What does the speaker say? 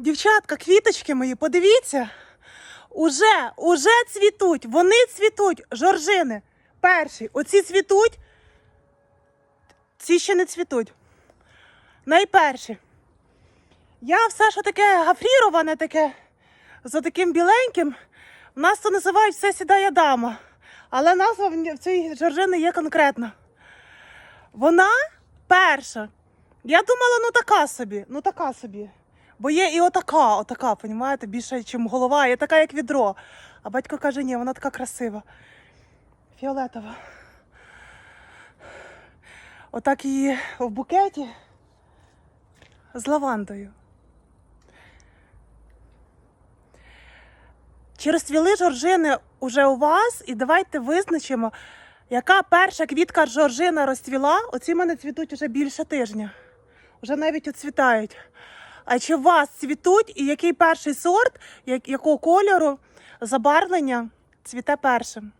Дівчатка, квіточки мої, подивіться. Уже, уже цвітуть. Вони цвітуть. Жоржини. Перші. Оці цвітуть. Ці ще не цвітуть. Найперші. Я все, що таке гафріроване, таке, за таким біленьким, в нас то називають все сідає дама. Але назва в цій жоржини є конкретна. Вона перша. Я думала, ну така собі, ну така собі. Бо є і отака, отака, понімаєте, більше, ніж голова, є така, як відро. А батько каже, ні, вона така красива. Фіолетова. Отак її в букеті з лавандою. Чи розцвіли жоржини уже у вас? І давайте визначимо, яка перша квітка жоржина розцвіла. Оці в мене цвітуть уже більше тижня. Вже навіть оцвітають. А чи у вас цвітуть і який перший сорт, як- якого кольору забарвлення цвіте першим?